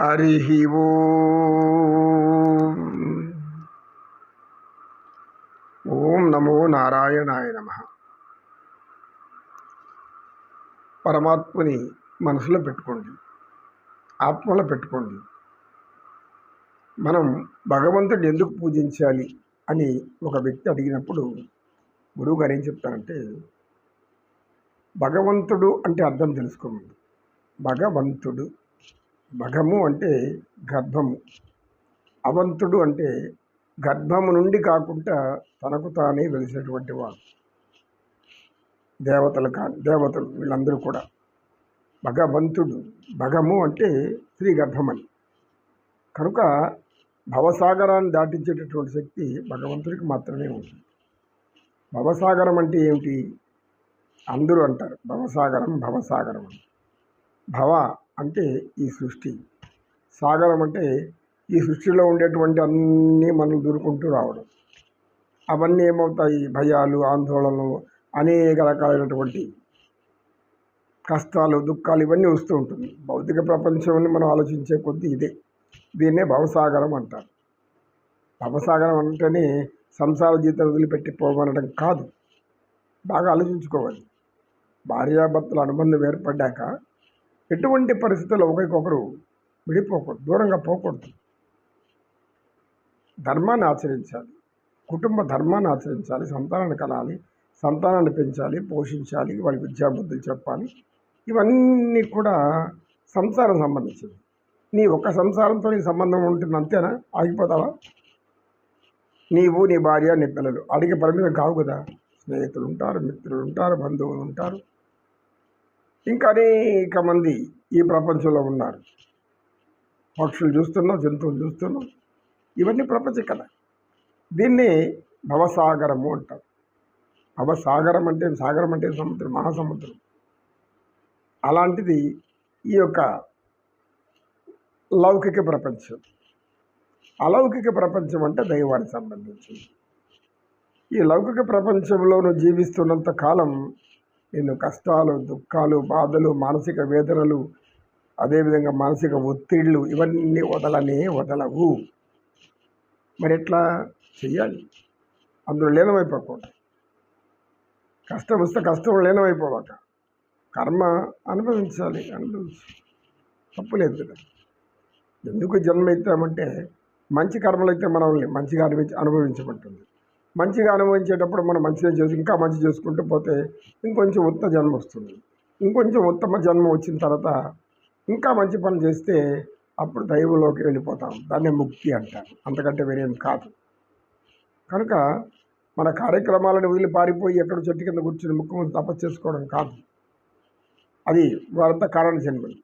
హరి ఓం. ఓం నమో నారాయణాయ నమ. పరమాత్మని మనసులో పెట్టుకోండి. ఆత్మలో పెట్టుకోండి. మనం భగవంతుడిని ఎందుకు పూజించాలి అని ఒక వ్యక్తి అడిగినప్పుడు గురువు గారు ఏం చెప్తారంటే భగవంతుడు అంటే అర్థం తెలుసుకోమండి. భగవంతుడు భగము అంటే గర్భము. అవంతుడు అంటే గర్భము నుండి కాకుండా తనకు తానే వెలిసినటువంటి వాడు. దేవతలు కానీ దేవతలు వీళ్ళందరూ కూడా. భగవంతుడు భగము అంటే స్త్రీ గర్భమని. కనుక భవసాగరాన్ని దాటించేటటువంటి శక్తి భగవంతుడికి మాత్రమే ఉంటుంది భవసాగరం అంటే ఏమిటి? అందరూ అంటారు. భవసాగరం భవసాగరం అని. భవ అంటే ఈ సృష్టి. సాగరం అంటే ఈ సృష్టిలో ఉండేటువంటి అన్నీ మనం దూరుకుంటూ రావడం. అవన్నీ ఏమవుతాయి? భయాలు ఆందోళనలు అనేక రకాలైనటువంటి కష్టాలు దుఃఖాలు ఇవన్నీ వస్తూ ఉంటుంది. భౌతిక ప్రపంచాన్ని మనం ఆలోచించే కొద్దీ ఇదే. దీన్నే భవసాగరం అంటారు. భవసాగరం అంటేనే సంసార జీతం వదిలిపెట్టి పోమనడం కాదు. బాగా ఆలోచించుకోవాలి. భార్యాభర్తల అనుబంధం ఏర్పడ్డాక ఎటువంటి పరిస్థితుల్లో ఒకరికొకరు విడిపోకూడదు దూరంగా పోకూడదు. ధర్మాన్ని ఆచరించాలి కుటుంబ ధర్మాన్ని ఆచరించాలి సంతానాన్ని కనాలి సంతానాన్ని పెంచాలి పోషించాలి వాళ్ళ విద్యాబుద్ధులు చెప్పాలి. ఇవన్నీ కూడా సంసారం సంబంధించింది నీ ఒక్క సంసారంతో నీకు సంబంధం ఉంటుంది అంతేనా? ఆగిపోతావా? నీవు నీ భార్య నీ పిల్లలు అడిగే పరిమితం కావు కదా. స్నేహితులు ఉంటారు మిత్రులు ఉంటారు బంధువులు ఉంటారు. ఇంకా అనేక మంది ఈ ప్రపంచంలో ఉన్నారు. పక్షులు చూస్తున్నాం జంతువులు చూస్తున్నాం. ఇవన్నీ ప్రపంచ కథ. దీన్ని భవసాగరము అంటారు. భవసాగరం అంటే సాగరం అంటే సముద్రం మహాసముద్రం. అలాంటిది ఈ యొక్క లౌకిక ప్రపంచం. అలౌకిక ప్రపంచం అంటే దైవానికి సంబంధించింది. ఈ లౌకిక ప్రపంచంలోనూ జీవిస్తున్నంత కాలం నిన్ను కష్టాలు దుఃఖాలు బాధలు మానసిక వేదనలు అదేవిధంగా మానసిక ఒత్తిళ్ళు ఇవన్నీ వదలనే వదలవు. మరి ఎట్లా చెయ్యాలి? అందులో లీనమైపోకూడదు. కష్టం వస్తే కష్టం లీనమైపోవాక కర్మ అనుభవించాలి అనుభవించు. తప్పు లేదు కదా. ఎందుకు జన్మ ఎత్తామంటే మంచి కర్మలు అయితే మనల్ని మంచిగా అనుభవించి అనుభవించబడుతుంది మంచిగా అనుభవించేటప్పుడు మనం మంచిగా చేసి ఇంకా మంచి చేసుకుంటూ పోతే ఇంకొంచెం ఉత్తమ జన్మ వస్తుంది. ఇంకొంచెం ఉత్తమ జన్మ వచ్చిన తర్వాత ఇంకా మంచి పని చేస్తే అప్పుడు దైవంలోకి వెళ్ళిపోతాం. దాన్నే ముక్తి అంటారు. అంతకంటే వేరేం కాదు. కనుక మన కార్యక్రమాలను వదిలి పారిపోయి ఎక్కడ చెట్టు కింద కూర్చుని ముఖ్యమంత్రి తపస్సు చేసుకోవడం కాదు. అది వారంతా కారణ జన్మలు.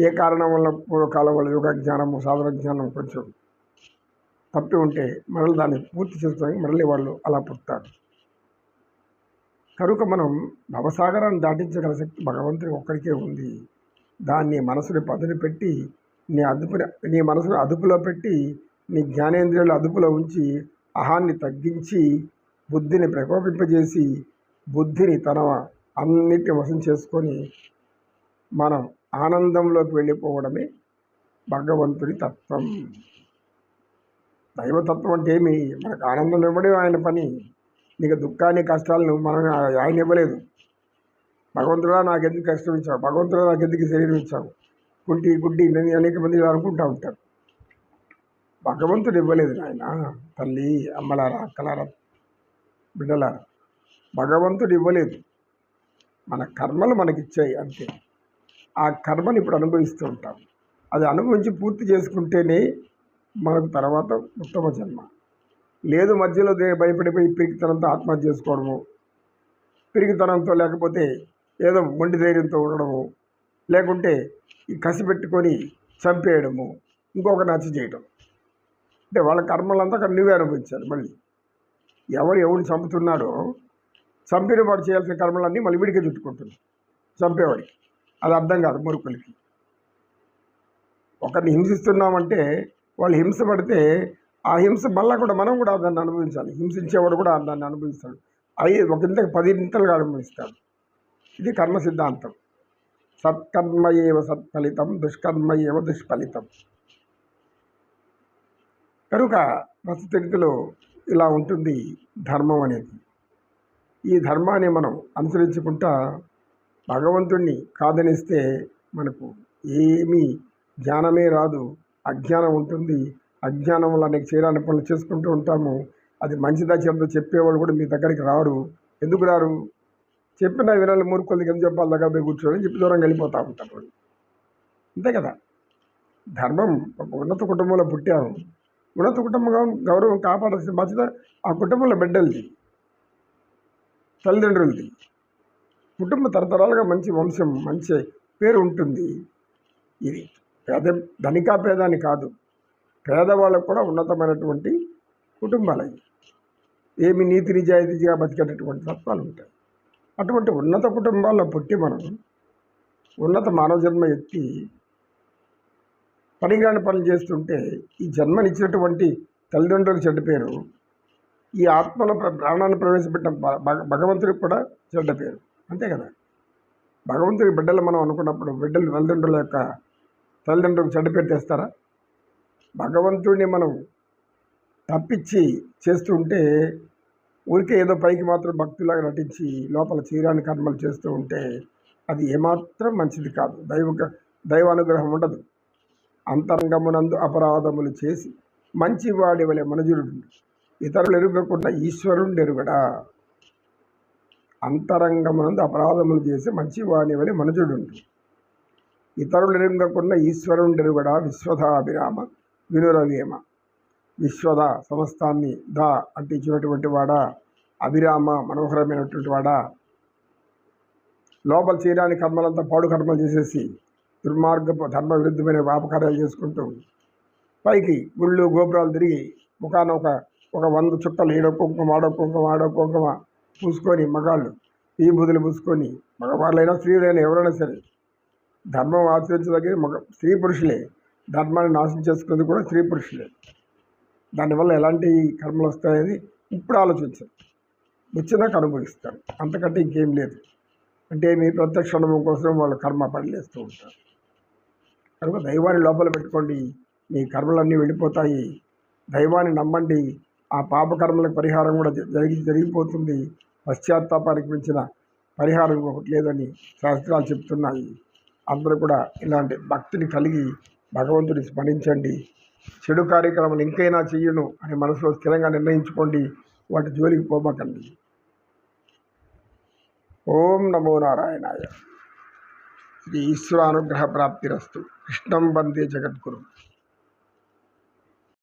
ఏ కారణం వల్ల పూర్వకాలం వల్ల యోగ జ్ఞానము సాధన జ్ఞానం కొంచెం తప్పి ఉంటే మరల దాన్ని పూర్తి చేసుకోవడానికి మరలి వాళ్ళు అలా పుడతారు. కనుక మనం భవసాగరాన్ని దాటించగల శక్తి భగవంతుడి ఒక్కడికే ఉంది. దాన్ని మనసుని పదును పెట్టి నీ అదుపు నీ మనసుని అదుపులో పెట్టి నీ జ్ఞానేంద్రియాలు అదుపులో ఉంచి అహాన్ని తగ్గించి బుద్ధిని ప్రకోపింపజేసి బుద్ధిని తన అన్నిటిని వశం చేసుకొని మనం ఆనందంలోకి వెళ్ళిపోవడమే భగవంతుడి తత్వం. దైవతత్వం అంటే ఏమి? మనకు ఆనందం ఇవ్వడం ఆయన పని. నీకు దుఃఖాన్ని కష్టాలను మనం ఆయన ఇవ్వలేదు. భగవంతుడా నాకు ఎందుకు కష్టం ఇచ్చావు? భగవంతుడా నాకు ఎందుకు శరీరం ఇచ్చావు? గుడ్డి గుడ్డి అనేక మంది అనుకుంటూ ఉంటారు. భగవంతుడు ఇవ్వలేదు నాయన. తల్లి అమ్మలారా అక్కలారా బిడ్డలారా భగవంతుడు ఇవ్వలేదు. మన కర్మలు మనకిచ్చాయి అంతే. ఆ కర్మని ఇప్పుడు అనుభవిస్తూ ఉంటాం. అది అనుభవించి పూర్తి చేసుకుంటేనే మనకు తర్వాత ఉత్తమ జన్మ. లేదు మధ్యలో భయపడిపోయి పిరికితనంతో ఆత్మహత్య చేసుకోవడము పిరికితనంతో లేకపోతే ఏదో మొండి ధైర్యంతో ఉండడము లేకుంటే ఈ కసి పెట్టుకొని చంపేయడము ఇంకొక నచ్చ చేయడం అంటే వాళ్ళ కర్మలంతా అక్కడ నువ్వే అనుభవించాలి మళ్ళీ. ఎవరు ఎవరిని చంపుతున్నాడో చంపిన వాడు చేయాల్సిన కర్మలన్నీ మళ్ళీ విడిగా చుట్టుకుంటుంది చంపేవాడికి. అది అర్థం కాదు మురుకులకి. ఒకరిని హింసిస్తున్నామంటే వాళ్ళు హింస పడితే ఆ హింస మళ్ళా కూడా మనం కూడా దాన్ని అనుభవించాలి. హింసించేవాడు కూడా దాన్ని అనుభవిస్తాడు. అవి ఒక ఇంతకు పది ఇంతలుగా అనుభవిస్తాడు. ఇది కర్మ సిద్ధాంతం. సత్కర్మ ఏవ సత్ఫలితం దుష్కర్మ ఏవ దుష్ఫలితం. కనుక ప్రస్తుతిలో ఇలా ఉంటుంది ధర్మం అనేది. ఈ ధర్మాన్ని మనం అనుసరించుకుంటా భగవంతుణ్ణి కాదనిస్తే మనకు ఏమీ జ్ఞానమే రాదు. అజ్ఞానం ఉంటుంది. అజ్ఞానం వల్ల అనేక చేయడానికి పనులు చేసుకుంటూ ఉంటాము. అది మంచిదా చెడ్డదా చెప్పేవాళ్ళు కూడా మీ దగ్గరికి రారు. ఎందుకు రారు? చెప్పిన వినాలి మూర్ఖులకి ఎందుకు చెప్పాలి? దగ్గర పోయి కూర్చోని చెప్పి దూరంగా వెళ్ళిపోతూ ఉంటారు అంతే కదా? ధర్మం ఒక ఉన్నత కుటుంబంలో పుట్టాము. ఉన్నత కుటుంబం గౌరవం కాపాడాల్సిన బాధ్యత ఆ కుటుంబంలో బిడ్డలది తల్లిదండ్రులది. కుటుంబ తరతరాలుగా మంచి వంశం మంచి పేరు ఉంటుంది. ఇది పేద ధనికా పేదాన్ని కాదు. పేదవాళ్ళకు కూడా ఉన్నతమైనటువంటి కుటుంబాలు ఏమి నీతి నిజాయితీగా బతికేటటువంటి తత్వాలు ఉంటాయి. అటువంటి ఉన్నత కుటుంబాల్లో పుట్టి మనం ఉన్నత మానవ జన్మ ఎత్తి పనికిరాని పనులు చేస్తుంటే ఈ జన్మనిచ్చినటువంటి తల్లిదండ్రులు చెడ్డ పేరు ఈ ఆత్మలో ప్ర- ప్రాణాన్ని ప్రవేశపెట్టిన భగ- భగవంతుడికి కూడా చెడ్డ పేరు. అంతే కదా? భగవంతుడి బిడ్డలు మనం అనుకున్నప్పుడు బిడ్డలు తల్లిదండ్రుల యొక్క తల్లిదండ్రులకు చెడ్డ పెట్టేస్తారా భగవంతుడిని మనం తప్పించి చేస్తుంటే ఊరికే ఏదో పైకి మాత్రం భక్తులాగా నటించి లోపల చీరాని కర్మలు చేస్తూ ఉంటే అది ఏమాత్రం మంచిది కాదు. దైవ దైవ అనుగ్రహం ఉండదు. అంతరంగమునందు అపరాధములు చేసి మంచివాడి వలె మనుజుడు ఇతరులు ఎరుగకుండా ఈశ్వరుడు ఎరుగడా? అంతరంగమునందు అపరాధములు చేసి మంచివాడి వలె మనుజుడు ఇతరులు ఎరుగకుండా ఈశ్వరుడు ఎరుగడా విశ్వధాభిరామ వినురవేమ. విశ్వద సమస్తాన్ని దా అంటించినటువంటి వాడా అభిరామ మనోహరమైనటువంటి వాడా. లోపల చేయడానికి కర్మలంతా పాడు కర్మలు చేసేసి దుర్మార్గపు ధర్మ విరుద్ధమైన వ్యాపకార్యాలు చేసుకుంటూ పైకి గుళ్ళు గోపురాలు తిరిగి ముఖాన ఒక ఒక వంద చుక్కలు ఏడో కుంకుమ ఆడో కుంకుమ ఆడో కుంకుమ పూసుకొని మగాళ్ళు ఈ బుధులు పూసుకొని మగవాళ్ళైనా స్త్రీలైనా ఎవరైనా సరే ధర్మం ఆచరించదగిన మగ స్త్రీ పురుషులే. ధర్మాన్ని నాశనం చేసుకునేది కూడా స్త్రీ పురుషులే. దానివల్ల ఎలాంటి కర్మలు వస్తాయని ఇప్పుడు ఆలోచించారు వచ్చినాక అనుభవిస్తారు అంతకంటే ఇంకేం లేదు. అంటే మీ ప్రత్యక్ష అనుభవం కోసం వాళ్ళు కర్మ పనిలేస్తూ ఉంటారు. కనుక దైవాన్ని లోపల పెట్టుకోండి. మీ కర్మలన్నీ వెళ్ళిపోతాయి. దైవాన్ని నమ్మండి. ఆ పాప కర్మలకు పరిహారం కూడా జరిగి జరిగిపోతుంది. పశ్చాత్తాపానికి మించిన పరిహారం ఒకటి లేదని శాస్త్రాలు చెప్తున్నాయి. అందరూ కూడా ఇలాంటి భక్తిని కలిగి భగవంతుని స్మరించండి. చెడు కార్యక్రమాలు ఇంకైనా చేయను అని మనసులో స్థిరంగా నిర్ణయించుకోండి. వాటి జోలికి పోమాకండి. ఓం నమో నారాయణాయ. శ్రీ ఈశ్వరానుగ్రహ ప్రాప్తిరస్తు. కృష్ణం వందే జగద్గురు.